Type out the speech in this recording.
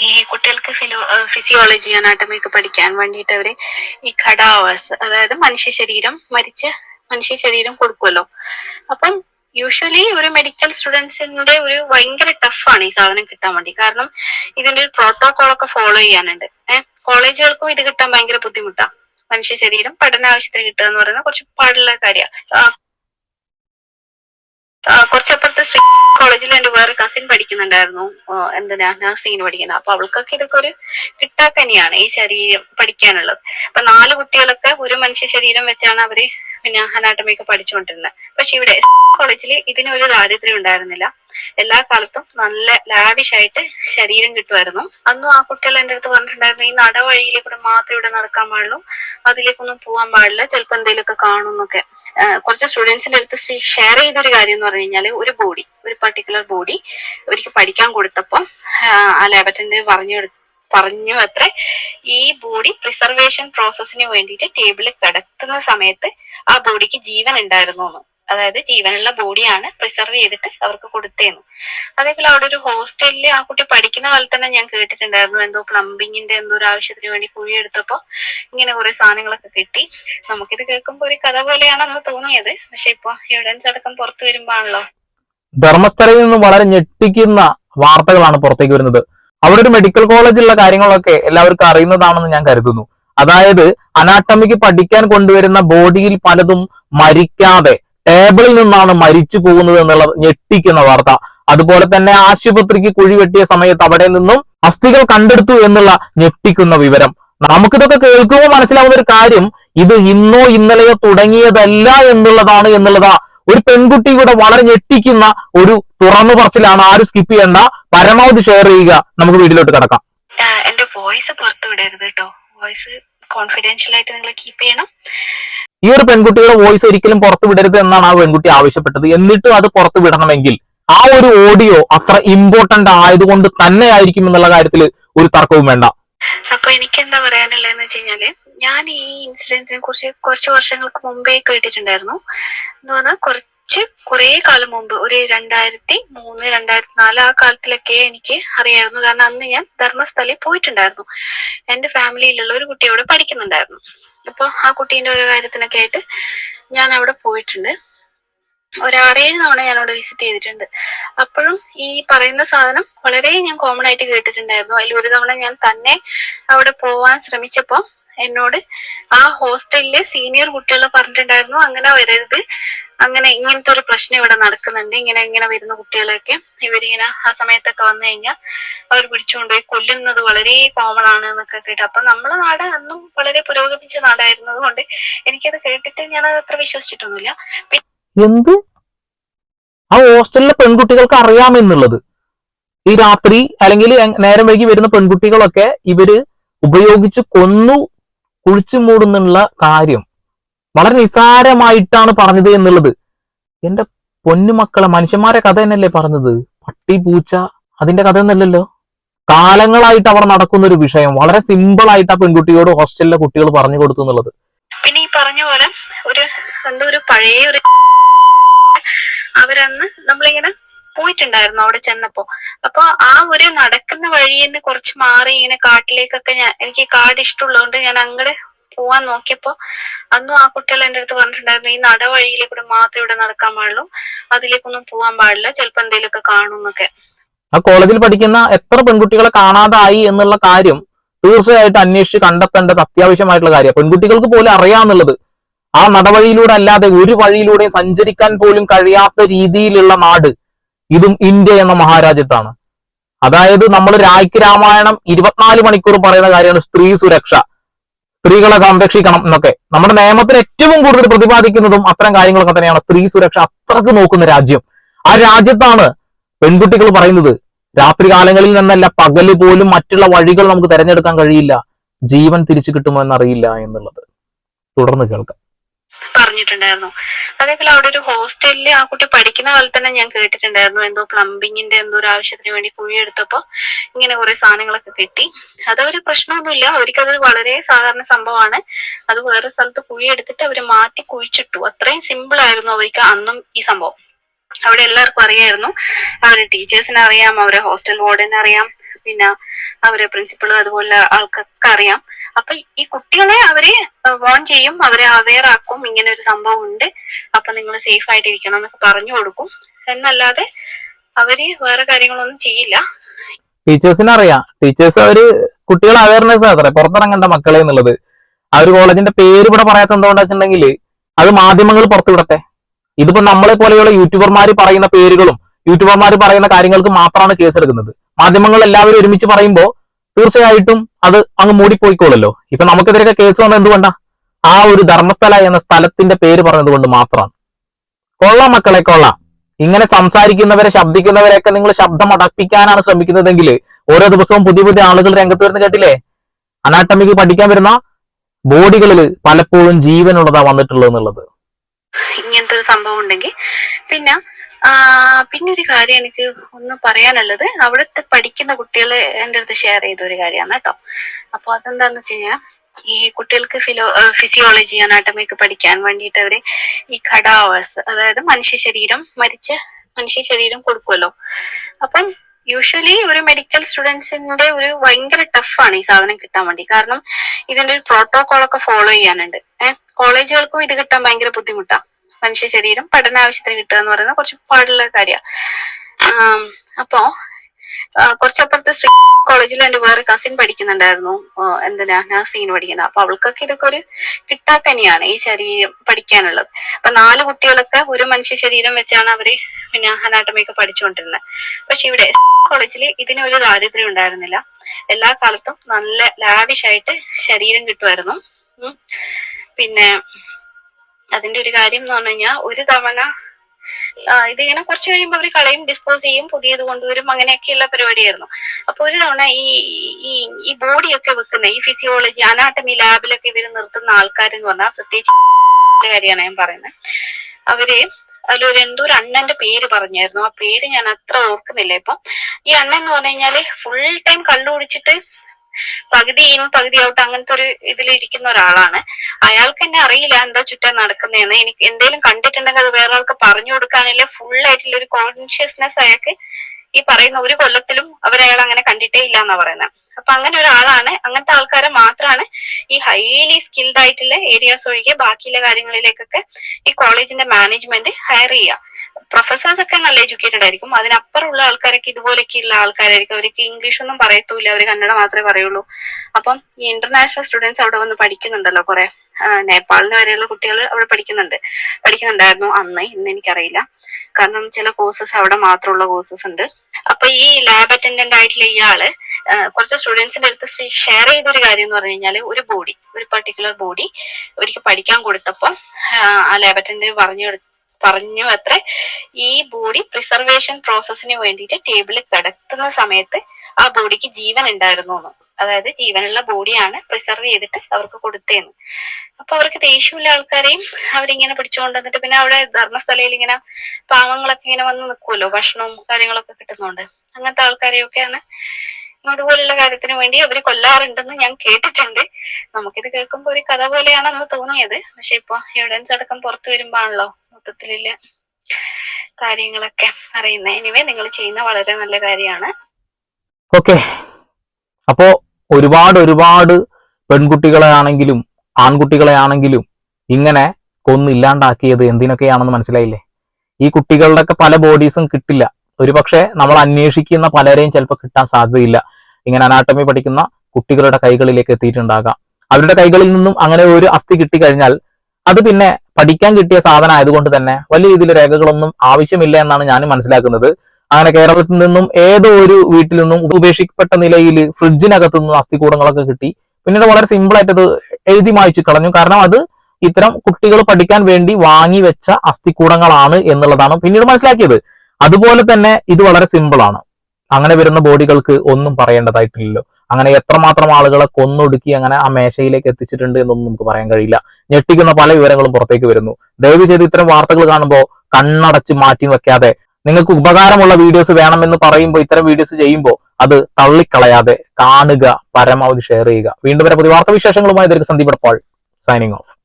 ഈ കുട്ടികൾക്ക് Philo physiology anatomy ഒക്കെ പഠിക്കാൻ വേണ്ടിയിട്ട് അവർ ഈ ഘടാവാസ് അതായത് മനുഷ്യ ശരീരം മരിച്ച മനുഷ്യ ശരീരം കൊടുക്കുമല്ലോ അപ്പം യൂഷ്വലി ഒരു മെഡിക്കൽ സ്റ്റുഡൻസിന്റെ ഒരു ഭയങ്കര ടഫാണ് ഈ സാധനം കിട്ടാൻ വേണ്ടി. കാരണം ഇതിന്റെ ഒരു പ്രോട്ടോകോൾ ഒക്കെ ഫോളോ ചെയ്യാനുണ്ട്. ഏഹ് കോളേജുകൾക്കും ഇത് കിട്ടാൻ ഭയങ്കര ബുദ്ധിമുട്ടാണ് മനുഷ്യ ശരീരം പഠന ആവശ്യത്തിന് കിട്ടുക എന്ന് പറയുന്നത് കുറച്ച് പാടുള്ള കാര്യമാണ് കുറച്ചപ്പുറത്ത് ശ്രീ കോളേജിൽ എന്റെ വേറെ കസിൻ പഠിക്കുന്നുണ്ടായിരുന്നു. എന്തിനാ നഴ്സിംഗിന് പഠിക്കുന്നത് അപ്പൊ അവൾക്കൊക്കെ ഇതൊക്കെ ഒരു കിട്ടാക്കനിയാണ് ഈ ശരീരം പഠിക്കാനുള്ളത്. അപ്പൊ നാല് കുട്ടികളൊക്കെ ഒരു മനുഷ്യ ശരീരം വെച്ചാണ് അവർ പിന്നെ അനാട്ടമി ഒക്കെ പഠിച്ചുകൊണ്ടിരുന്നത് പക്ഷെ ഇവിടെ കോളേജിൽ ഇതിനൊരു ദാരിദ്ര്യം ഉണ്ടായിരുന്നില്ല. എല്ലാ കാലത്തും നല്ല ലാവിഷായിട്ട് ശരീരം കിട്ടുമായിരുന്നു. അന്നും ആ കുട്ടികൾ എന്റെ അടുത്ത് പറഞ്ഞിട്ടുണ്ടായിരുന്നു ഈ നടവഴിയിൽ കൂടെ മാത്രം ഇവിടെ നടക്കാൻ പാടുള്ളൂ. അതിലേക്കൊന്നും പോകാൻ പാടില്ല. ചിലപ്പോൾ എന്തെങ്കിലുമൊക്കെ കാണും എന്നൊക്കെ. കുറച്ച് സ്റ്റുഡൻസിന്റെ അടുത്ത് ഷെയർ ചെയ്തൊരു കാര്യം എന്ന് പറഞ്ഞു കഴിഞ്ഞാൽ ഒരു ബോഡി ഒരു പർട്ടിക്കുലർ ബോഡി ഒരിക്കൽ പഠിക്കാൻ കൊടുത്തപ്പോൾ ആ ലാബറ്റന്റ് പറഞ്ഞു പറഞ്ഞു അത്ര ഈ ബോഡി പ്രിസർവേഷൻ പ്രോസസ്സിന് വേണ്ടിയിട്ട് ടേബിളിൽ കിടക്കുന്ന സമയത്ത് ആ ബോഡിക്ക് ജീവൻ ഉണ്ടായിരുന്നു എന്ന്. അതായത് ജീവനുള്ള ബോഡിയാണ് പ്രിസർവ് ചെയ്തിട്ട് അവർക്ക് കൊടുത്തേന്നു. അതേപോലെ അവിടെ ഒരു ഹോസ്റ്റലിൽ ആ കുട്ടി പഠിക്കുന്ന കാലത്ത് തന്നെ ഞാൻ കേട്ടിട്ടുണ്ടായിരുന്നു. എന്തോ പ്ലംബിങ്ങിന്റെ എന്തോ ഒരു ആവശ്യത്തിന് വേണ്ടി കുഴി എടുത്തപ്പോൾ ഇങ്ങനെ കുറെ സാധനങ്ങളൊക്കെ കിട്ടി. നമുക്കിത് കേൾക്കുമ്പോ ഒരു കഥ പോലെയാണെന്ന് തോന്നിയത്. പക്ഷെ ഇപ്പൊ എവിഡൻസ് അടക്കം പുറത്തു വരുമ്പോഴാണല്ലോ. ധർമ്മസ്ഥലയിൽ നിന്ന് വളരെ ഞെട്ടിക്കുന്ന വാർത്തകളാണ് പുറത്തേക്ക് വരുന്നത്. അവിടെ ഒരു മെഡിക്കൽ കോളേജിലുള്ള കാര്യങ്ങളൊക്കെ എല്ലാവർക്കും അറിയുന്നതാണെന്ന് ഞാൻ കരുതുന്നു. അതായത് അനാട്ടമിക്ക് പഠിക്കാൻ കൊണ്ടുവരുന്ന ബോഡിയിൽ പലതും മരിക്കാതെ ടേബിളിൽ നിന്നാണ് മരിച്ചു പോകുന്നത് എന്നുള്ള ഞെട്ടിക്കുന്ന വാർത്ത. അതുപോലെ തന്നെ ആശുപത്രിക്ക് കുഴിവെട്ടിയ സമയത്ത് അവിടെ നിന്നും അസ്ഥികൾ കണ്ടെടുത്തു എന്നുള്ള ഞെട്ടിക്കുന്ന വിവരം. നമുക്കിതൊക്കെ കേൾക്കുമ്പോൾ മനസ്സിലാവുന്ന ഒരു കാര്യം ഇത് ഇന്നോ ഇന്നലെയോ തുടങ്ങിയതല്ല എന്നുള്ളതാണ് എന്നുള്ളതാ. ഒരു പെൺകുട്ടി കൂടെ വളരെ ഞെട്ടിക്കുന്ന ഒരു തുറന്നു പറച്ചിലാണ്. ആരും സ്കിപ്പ് ചെയ്യണ്ട. പരമാവധി ഷെയർ ചെയ്യുക. നമുക്ക് വീട്ടിലോട്ട് കിടക്കാം. എന്റെ വോയിസ് പുറത്തു വിടരുത് കേട്ടോ വോയിസ് കോൺഫിഡൻഷ്യൽ ആയിട്ട് നിങ്ങൾ കീപ്പ് ചെയ്യണം. ഈ ഒരു പെൺകുട്ടിയുടെ വോയിസ് ഒരിക്കലും പുറത്തു വിടരുത് എന്നാണ് ആ പെൺകുട്ടി ആവശ്യപ്പെട്ടത്. എന്നിട്ടും അത് പുറത്തു വിടണമെങ്കിൽ ആ ഒരു ഓഡിയോ അത്ര ഇമ്പോർട്ടന്റ് ആയതുകൊണ്ട് തന്നെ ആയിരിക്കും എന്നുള്ള കാര്യത്തിൽ ഒരു തർക്കവും വേണ്ട. അപ്പൊ എനിക്ക് എന്താ പറയാനുള്ളതെന്ന് വെച്ച് കഴിഞ്ഞാൽ ഞാൻ ഈ ഇൻസിഡന്റിനെ കുറിച്ച് കുറച്ച് വർഷങ്ങൾക്ക് മുമ്പേ കേട്ടിട്ടുണ്ടായിരുന്നു. എന്ന് പറഞ്ഞാൽ കുറച്ച് കുറെ കാലം മുമ്പ് ഒരു രണ്ടായിരത്തി മൂന്ന് രണ്ടായിരത്തി നാല് ആ കാലത്തിലൊക്കെ എനിക്ക് അറിയായിരുന്നു. കാരണം അന്ന് ഞാൻ ധർമ്മസ്ഥലിൽ പോയിട്ടുണ്ടായിരുന്നു. എന്റെ ഫാമിലിയിലുള്ള ഒരു കുട്ടിയോട് പഠിക്കുന്നുണ്ടായിരുന്നു. അപ്പൊ ആ കുട്ടീന്റെ ഒരു കാര്യത്തിനൊക്കെ ആയിട്ട് ഞാൻ അവിടെ പോയിട്ടുണ്ട്. ഒരു ആറേഴ് തവണ ഞാൻ അവിടെ വിസിറ്റ് ചെയ്തിട്ടുണ്ട്. അപ്പോഴും ഈ പറയുന്ന സാധനം വളരെ ഞാൻ കോമൺ ആയിട്ട് കേട്ടിട്ടുണ്ടായിരുന്നു. അതിൽ ഒരു തവണ ഞാൻ തന്നെ അവിടെ പോവാൻ ശ്രമിച്ചപ്പോ എന്നോട് ആ ഹോസ്റ്റലിലെ സീനിയർ കുട്ടികൾ പറഞ്ഞിട്ടുണ്ടായിരുന്നു അങ്ങനെ വരരുത്. അങ്ങനെ ഇങ്ങനത്തെ ഒരു പ്രശ്നം ഇവിടെ നടക്കുന്നുണ്ട്. ഇങ്ങനെ ഇങ്ങനെ വരുന്ന കുട്ടികളെയൊക്കെ ഇവരിങ്ങനെ ആ സമയത്തൊക്കെ വന്നു കഴിഞ്ഞാൽ അവർ പിടിച്ചുകൊണ്ടുപോയി കൊല്ലുന്നത് വളരെ കോമൺ ആണ് എന്നൊക്കെ കേട്ടു. അപ്പൊ നമ്മളെ നാട് അന്നും വളരെ പുരോഗമിച്ച നാടായിരുന്നത് കൊണ്ട് എനിക്കത് കേട്ടിട്ട് ഞാൻ അത് അത്ര വിശ്വസിച്ചിട്ടൊന്നുമില്ല. എന്ത്? ആ ഹോസ്റ്റലിലെ പെൺകുട്ടികൾക്ക് അറിയാമെന്നുള്ളത് ഈ രാത്രി അല്ലെങ്കിൽ നേരം വൈകി വരുന്ന പെൺകുട്ടികളൊക്കെ ഇവർ ഉപയോഗിച്ച് കൊന്നു കുഴിച്ചു മൂടുന്നുള്ള കാര്യം. വളരെ നിസാരമായിട്ടാണ് പറഞ്ഞത് എന്നുള്ളത്. എന്റെ പൊന്നുമക്കളെ മനുഷ്യന്മാരെ കഥ തന്നെയല്ലേ പറഞ്ഞത്? പട്ടി പൂച്ച അതിന്റെ കഥ ഒന്നല്ലല്ലോ കാലങ്ങളായിട്ട് അവർ നടക്കുന്ന ഒരു വിഷയം. വളരെ സിമ്പിൾ ആയിട്ട് ആ പെൺകുട്ടിയോട് ഹോസ്റ്റലിലെ കുട്ടികൾ പറഞ്ഞു കൊടുത്തു എന്നുള്ളത്. പിന്നെ ഈ പറഞ്ഞ പോലെ ഒരു എന്തോ ഒരു പഴയ ഒരു അവരന്ന് നമ്മളിങ്ങനെ പോയിട്ടുണ്ടായിരുന്നു അവിടെ ചെന്നപ്പോ. അപ്പൊ ആ ഒരു നടക്കുന്ന വഴിയിൽ നിന്ന് കുറച്ച് മാറി ഇങ്ങനെ കാട്ടിലേക്കൊക്കെ ഞാൻ എനിക്ക് കാട് ഇഷ്ടമുള്ളതുകൊണ്ട് ഞാൻ അങ്ങോട്ട് പോവാൻ നോക്കിയപ്പോ അന്നും ആ കുട്ടികൾ എന്റെ അടുത്ത് പറഞ്ഞിട്ടുണ്ടായിരുന്നു ഈ നടവഴിയിലെ കൂടെ മാത്രമേ ഇവിടെ നടക്കാൻ പാടുള്ളൂ. അതിലേക്കൊന്നും പോവാൻ പാടില്ല. ചിലപ്പോ എന്തെങ്കിലുമൊക്കെ കാണും എന്നൊക്കെ ആ കോളേജിൽ പഠിക്കുന്ന എത്ര പെൺകുട്ടികളെ കാണാതായി എന്നുള്ള കാര്യം തീർച്ചയായിട്ടും അന്വേഷിച്ച് കണ്ടെത്തേണ്ടത് അത്യാവശ്യമായിട്ടുള്ള കാര്യം പെൺകുട്ടികൾക്ക് പോലും അറിയാന്നുള്ളത്. ആ നടവഴിയിലൂടെ അല്ലാതെ ഒരു വഴിയിലൂടെ സഞ്ചരിക്കാൻ പോലും കഴിയാത്ത രീതിയിലുള്ള നാട് ഇതും ഇന്ത്യ എന്ന മഹാരാജ്യത്താണ്. അതായത് നമ്മൾ രായ്ക്ക് രാമായണം ഇരുപത്തിനാല് മണിക്കൂർ പറയുന്ന കാര്യമാണ് സ്ത്രീ സുരക്ഷ. സ്ത്രീകളെ സംരക്ഷിക്കണം എന്നൊക്കെ. നമ്മുടെ നിയമത്തിൽ ഏറ്റവും കൂടുതൽ പ്രതിപാദിക്കുന്നതും അത്തരം കാര്യങ്ങളൊക്കെ തന്നെയാണ് സ്ത്രീ സുരക്ഷ അത്രയ്ക്ക് നോക്കുന്ന രാജ്യം. ആ രാജ്യത്താണ് പെൺകുട്ടികൾ പറയുന്നത് രാത്രി കാലങ്ങളിൽ നിന്നല്ല പകൽ പോലും മറ്റുള്ള വഴികൾ നമുക്ക് തിരഞ്ഞെടുക്കാൻ കഴിയില്ല ജീവൻ തിരിച്ചു കിട്ടുമോ എന്നറിയില്ല എന്നുള്ളത്. തുടർന്ന് കേൾക്കാം. പറഞ്ഞിട്ടുണ്ടായിരുന്നു. അതേപോലെ അവിടെ ഒരു ഹോസ്റ്റലിൽ ആ കുട്ടി പഠിക്കുന്ന കാലത്ത് തന്നെ ഞാൻ കേട്ടിട്ടുണ്ടായിരുന്നു. എന്തോ പ്ലംബിങ്ങിന്റെ എന്തോ ഒരു ആവശ്യത്തിന് വേണ്ടി കുഴിയെടുത്തപ്പോ ഇങ്ങനെ കുറെ സാധനങ്ങളൊക്കെ കിട്ടി. അതവര് പ്രശ്നമൊന്നുമില്ല. അവർക്ക് അതൊരു വളരെ സാധാരണ സംഭവമാണ്. അത് വേറെ സ്ഥലത്ത് കുഴിയെടുത്തിട്ട് അവർ മാറ്റി കുഴിച്ചിട്ടു. അത്രയും സിമ്പിൾ ആയിരുന്നു അവർക്ക് അന്നും ഈ സംഭവം. അവിടെ എല്ലാവർക്കും അറിയായിരുന്നു. അവരുടെ ടീച്ചേഴ്സിനെ അറിയാം അവരെ ഹോസ്റ്റൽ വാർഡനെ അറിയാം പിന്നെ അവരെ പ്രിൻസിപ്പൾ അതുപോലെ ആൾക്കൊക്കെ അറിയാം. അപ്പൊ ഈ കുട്ടികളെ അവരെ വോൺ ചെയ്യും അവരെ അവെയർ ആക്കും ഇങ്ങനെ ഒരു സംഭവം ഉണ്ട് അപ്പൊ നിങ്ങൾ സേഫ് ആയിട്ടിരിക്കണം എന്നൊക്കെ പറഞ്ഞു കൊടുക്കും. എന്നല്ലാതെ അവർ വേറെ കാര്യങ്ങളൊന്നും ചെയ്യില്ല. ടീച്ചേഴ്സിനെ അറിയാം ടീച്ചേഴ്സ് അവർ കുട്ടികളെ അവയർനെസ് അത്ര പുറത്തിറങ്ങേണ്ട മക്കളെ എന്നുള്ളത്. ആ ഒരു കോളേജിന്റെ പേര് ഇവിടെ പറയാത്ത എന്തുകൊണ്ടാ അത് മാധ്യമങ്ങൾ പുറത്തുവിടട്ടെ. ഇതിപ്പോ നമ്മളെ പോലെയുള്ള യൂട്യൂബർമാർ പറയുന്ന പേരുകളും യൂട്യൂബർമാർ പറയുന്ന കാര്യങ്ങൾക്ക് മാത്രമാണ് കേസ് എടുക്കുന്നത്. മാധ്യമങ്ങൾ എല്ലാവരും ഒരുമിച്ച് പറയുമ്പോൾ തീർച്ചയായിട്ടും അത് അങ്ങ് മൂടിപ്പോയിക്കോളല്ലോ ഇപ്പൊ നമുക്കെതിരെയൊക്കെ കേസ് വന്നത് എന്തുകൊണ്ടാ? ആ ഒരു ധർമ്മസ്ഥല എന്ന സ്ഥലത്തിന്റെ പേര് പറഞ്ഞത് കൊണ്ട് മാത്രമാണ്. കൊള്ളാം മക്കളെ കൊള്ളാം. ഇങ്ങനെ സംസാരിക്കുന്നവരെ ശബ്ദിക്കുന്നവരെയൊക്കെ നിങ്ങൾ ശബ്ദം അടപ്പിക്കാനാണ് ശ്രമിക്കുന്നതെങ്കിൽ ഓരോ ദിവസവും പുതിയ പുതിയ ആളുകൾ രംഗത്ത് വരുന്ന കേട്ടില്ലേ? അനാട്ടമിക്ക് പഠിക്കാൻ വരുന്ന ബോഡികളിൽ പലപ്പോഴും ജീവനുള്ളതാ വന്നിട്ടുള്ളത് ഇങ്ങനത്തെ ഒരു സംഭവം ഉണ്ടെങ്കിൽ പിന്നെ പിന്നെ ഒരു കാര്യം എനിക്ക് ഒന്ന് പറയാനുള്ളത്. അവിടുത്തെ പഠിക്കുന്ന കുട്ടികൾ എന്റെ അടുത്ത് ഷെയർ ചെയ്ത ഒരു കാര്യമാണ് കേട്ടോ. അപ്പൊ അതെന്താന്ന് വെച്ച് കഴിഞ്ഞാൽ ഈ കുട്ടികൾക്ക് ഫിലോ ഫിസിയോളജി അനാട്ടമി ഒക്കെ പഠിക്കാൻ വേണ്ടിയിട്ട് അവർ ഈ ഘടാവേഴ്സ് അതായത് മനുഷ്യ ശരീരം മരിച്ച മനുഷ്യ ശരീരം കൊടുക്കുമല്ലോ അപ്പം യൂഷ്വലി ഒരു മെഡിക്കൽ സ്റ്റുഡൻസിന്റെ ഒരു ഭയങ്കര ടഫാണ് ഈ സാധനം കിട്ടാൻ വേണ്ടി. കാരണം ഇതിന്റെ ഒരു പ്രോട്ടോകോൾ ഒക്കെ ഫോളോ ചെയ്യാനുണ്ട്. ഏഹ് കോളേജുകൾക്കും ഇത് കിട്ടാൻ ഭയങ്കര ബുദ്ധിമുട്ടാണ് മനുഷ്യ ശരീരം പഠനാവശ്യത്തിന് കിട്ടുക എന്ന് പറയുന്നത് കുറച്ച് പാടുള്ള കാര്യമാണ് അപ്പോ കുറച്ചപ്പുറത്ത് ശ്രീ കോളേജിൽ എന്റെ വേറെ കസിൻ പഠിക്കുന്നുണ്ടായിരുന്നു. എന്തിനാ നഴ്സിംഗിന് പഠിക്കുന്നത് അപ്പൊ അവൾക്കൊക്കെ ഇതൊക്കെ ഒരു കിട്ടാക്കനിയാണ് ഈ ശരീരം പഠിക്കാനുള്ളത്. അപ്പൊ നാല് കുട്ടികളൊക്കെ ഒരു മനുഷ്യ ശരീരം വെച്ചാണ് അവർ പിന്നെ അനാട്ടമി ഒക്കെ പഠിച്ചുകൊണ്ടിരുന്നത് പക്ഷെ ഇവിടെ കോളേജിൽ ഇതിന് ഒരു ദാരിദ്ര്യം ഉണ്ടായിരുന്നില്ല. എല്ലാ കാലത്തും നല്ല ലാവിഷായിട്ട് ശരീരം കിട്ടുമായിരുന്നു. പിന്നെ അതിന്റെ ഒരു കാര്യം എന്ന് പറഞ്ഞു കഴിഞ്ഞാൽ ഒരു തവണ ഇതിങ്ങനെ കുറച്ച് കഴിയുമ്പോൾ അവർ കളയും ഡിസ്പോസ് ചെയ്യും പുതിയത് കൊണ്ടുവരും അങ്ങനെയൊക്കെയുള്ള പരിപാടിയായിരുന്നു. അപ്പൊ ഒരു തവണ ഈ ഈ ഈ ബോഡിയൊക്കെ വെക്കുന്ന ഈ ഫിസിയോളജി അനാട്ടമി ലാബിലൊക്കെ ഇവർ നിർത്തുന്ന ആൾക്കാരെന്ന് പറഞ്ഞാൽ പ്രത്യേകിച്ച് കാര്യമാണ് ഞാൻ പറയുന്നത് അവർ അതിലൊരു എന്തോ ഒരു അണ്ണന്റെ പേര് പറഞ്ഞായിരുന്നു. ആ പേര് ഞാൻ അത്ര ഓർക്കുന്നില്ല. ഇപ്പൊ ഈ അണ്ണൻ എന്ന് പറഞ്ഞു കഴിഞ്ഞാൽ ഫുൾ ടൈം കള്ളു കുടിച്ചിട്ട് പകുതി ഇൻ പകുതി ഔട്ട് അങ്ങനത്തെ ഒരു ഇതിലിരിക്കുന്ന ഒരാളാണ്. അയാൾക്ക് എന്നെ അറിയില്ല എന്താ ചുറ്റാൻ നടക്കുന്നതെന്ന് എനിക്ക് എന്തെങ്കിലും കണ്ടിട്ടുണ്ടെങ്കിൽ അത് വേറെ ആൾക്ക് പറഞ്ഞു കൊടുക്കാനില്ല. ഫുൾ ആയിട്ടുള്ള ഒരു കോൺഷ്യസ്നെസ് അയാൾക്ക് ഈ പറയുന്ന ഒരു കൊല്ലത്തിലും അവരയാൾ അങ്ങനെ കണ്ടിട്ടേ ഇല്ല എന്നാ പറയുന്നത് അപ്പൊ അങ്ങനെ ഒരാളാണ്. അങ്ങനത്തെ ആൾക്കാരെ മാത്രമാണ് ഈ ഹൈലി സ്കിൽഡ് ആയിട്ടുള്ള ഏരിയാസ് ഒഴികെ ബാക്കിയുള്ള കാര്യങ്ങളിലേക്കൊക്കെ ഈ കോളേജിന്റെ മാനേജ്മെന്റ് ഹയർ ചെയ്യുക പ്രൊഫസേഴ്സ് ഒക്കെ നല്ല എഡ്യൂക്കേറ്റഡ് ആയിരിക്കും. അതിനപ്പുറമുള്ള ആൾക്കാരൊക്കെ ഇതുപോലെയൊക്കെയുള്ള ആൾക്കാരായിരിക്കും. അവർക്ക് ഇംഗ്ലീഷ് ഒന്നും പറയത്തൂല്ല. അവർ കന്നഡ മാത്രമേ പറയുള്ളൂ. അപ്പം ഈ ഇന്റർനാഷണൽ സ്റ്റുഡൻസ് അവിടെ വന്ന് പഠിക്കുന്നുണ്ടല്ലോ കുറെ. നേപ്പാളിൽ നിന്ന് വരെയുള്ള കുട്ടികൾ അവിടെ പഠിക്കുന്നുണ്ട്. പഠിക്കുന്നുണ്ടായിരുന്നു അന്ന്. ഇന്ന് എനിക്കറിയില്ല. കാരണം ചില കോഴ്സസ് അവിടെ മാത്രമുള്ള കോഴ്സസ് ഉണ്ട്. അപ്പൊ ഈ ലാബ് അറ്റൻഡന്റ് ആയിട്ടുള്ള ഇയാൾ കുറച്ച് സ്റ്റുഡൻസിന്റെ അടുത്ത് ഷെയർ ചെയ്ത ഒരു കാര്യം എന്ന് പറഞ്ഞു കഴിഞ്ഞാൽ ഒരു ബോഡി ഒരു പെർട്ടിക്കുലർ ബോഡി അവർക്ക് പഠിക്കാൻ കൊടുത്തപ്പോൾ ആ ലാബ് അറ്റൻഡന്റ് പറഞ്ഞു പറഞ്ഞു അത്ര ഈ ബോഡി പ്രിസർവേഷൻ പ്രോസസ്സിന് വേണ്ടിയിട്ട് ടേബിളിൽ കിടക്കുന്ന സമയത്ത് ആ ബോഡിക്ക് ജീവൻ ഉണ്ടായിരുന്നു എന്ന് അതായത് ജീവനുള്ള ബോഡിയാണ് പ്രിസർവ് ചെയ്തിട്ട് അവർക്ക് കൊടുത്തേന്ന്. അപ്പൊ അവർക്ക് ദേഷ്യമുള്ള ആൾക്കാരെയും അവരിങ്ങനെ പിടിച്ചുകൊണ്ട് വന്നിട്ട് പിന്നെ അവിടെ ധർമ്മസ്ഥലയിൽ ഇങ്ങനെ പാവങ്ങളൊക്കെ ഇങ്ങനെ വന്ന് നിൽക്കുമല്ലോ ഭക്ഷണവും കാര്യങ്ങളൊക്കെ കിട്ടുന്നുണ്ട്. അങ്ങനത്തെ ആൾക്കാരെയൊക്കെയാണ് അതുപോലുള്ള കാര്യത്തിന് വേണ്ടി അവർ കൊല്ലാറുണ്ടെന്ന് ഞാൻ കേട്ടിട്ടുണ്ട്. നമുക്കിത് കേൾക്കുമ്പോൾ ഒരു കഥ പോലെയാണെന്ന് തോന്നിയത്. പക്ഷെ ഇപ്പൊ എവിഡൻസ് അടക്കം പുറത്തു വരുമ്പോഴാണല്ലോ മൊത്തത്തിലുള്ള കാര്യങ്ങളൊക്കെ അറിയുന്നത്. എനിവേ നിങ്ങൾ ചെയ്യുന്ന വളരെ നല്ല കാര്യമാണ്. ഓക്കെ അപ്പോ ഒരുപാട് ഒരുപാട് പെൺകുട്ടികളെ ആണെങ്കിലും ആൺകുട്ടികളെ ആണെങ്കിലും ഇങ്ങനെ കൊന്നില്ലാണ്ടാക്കിയത് എന്തിനൊക്കെയാണെന്ന് മനസ്സിലായില്ലേ? ഈ കുട്ടികളുടെയൊക്കെ പല ബോഡീസും കിട്ടില്ല. ഒരുപക്ഷെ നമ്മൾ അന്വേഷിക്കുന്ന പലരെയും ചിലപ്പോൾ കിട്ടാൻ സാധ്യതയില്ല. ഇങ്ങനെ അനാട്ടമി പഠിക്കുന്ന കുട്ടികളുടെ കൈകളിലേക്ക് എത്തിയിട്ടുണ്ടാകാം. അവരുടെ കൈകളിൽ നിന്നും അങ്ങനെ ഒരു അസ്ഥി കിട്ടിക്കഴിഞ്ഞാൽ അത് പിന്നെ പഠിക്കാൻ കിട്ടിയ സാധനം ആയതുകൊണ്ട് തന്നെ വലിയ രീതിയിൽ രേഖകളൊന്നും ആവശ്യമില്ല എന്നാണ് ഞാൻ മനസ്സിലാക്കുന്നത്. അങ്ങനെ കേരളത്തിൽ നിന്നും ഏതോ ഒരു വീട്ടിൽ നിന്നും ഉപേക്ഷിക്കപ്പെട്ട നിലയിൽ ഫ്രിഡ്ജിനകത്തു നിന്നും അസ്ഥികൂടങ്ങളൊക്കെ കിട്ടി. പിന്നീട് വളരെ സിമ്പിൾ ആയിട്ട് എഴുതി മായ്ച്ചു കളഞ്ഞു. കാരണം അത് ഇത്തരം കുട്ടികൾ പഠിക്കാൻ വേണ്ടി വാങ്ങി വെച്ച അസ്ഥികൂടങ്ങളാണ് എന്നുള്ളതാണ് പിന്നീട് മനസ്സിലാക്കിയത്. അതുപോലെ തന്നെ ഇത് വളരെ സിമ്പിൾ ആണ്. അങ്ങനെ വരുന്ന ബോഡികൾക്ക് ഒന്നും പറയേണ്ടതായിട്ടില്ലല്ലോ. അങ്ങനെ എത്രമാത്രം ആളുകളെ കൊന്നൊടുക്കി അങ്ങനെ ആ മേശയിലേക്ക് എത്തിച്ചിട്ടുണ്ട് എന്നൊന്നും നമുക്ക് പറയാൻ കഴിയില്ല. ഞെട്ടിക്കുന്ന പല വിവരങ്ങളും പുറത്തേക്ക് വരുന്നു. ദയവ് ചെയ്ത് ഇത്തരം വാർത്തകൾ കാണുമ്പോൾ കണ്ണടച്ച് മാറ്റി വെക്കാതെ നിങ്ങൾക്ക് ഉപകാരമുള്ള വീഡിയോസ് വേണമെന്ന് പറയുമ്പോൾ ഇത്തരം വീഡിയോസ് ചെയ്യുമ്പോൾ അത് തള്ളിക്കളയാതെ കാണുക പരമാവധി ഷെയർ ചെയ്യുക. വീണ്ടും വരെ പുതിയ വാർത്താ വിശേഷങ്ങളുമായി ഇതിലേക്ക് സന്ദീപ് പാൾ സൈനിങ് ഓഫ്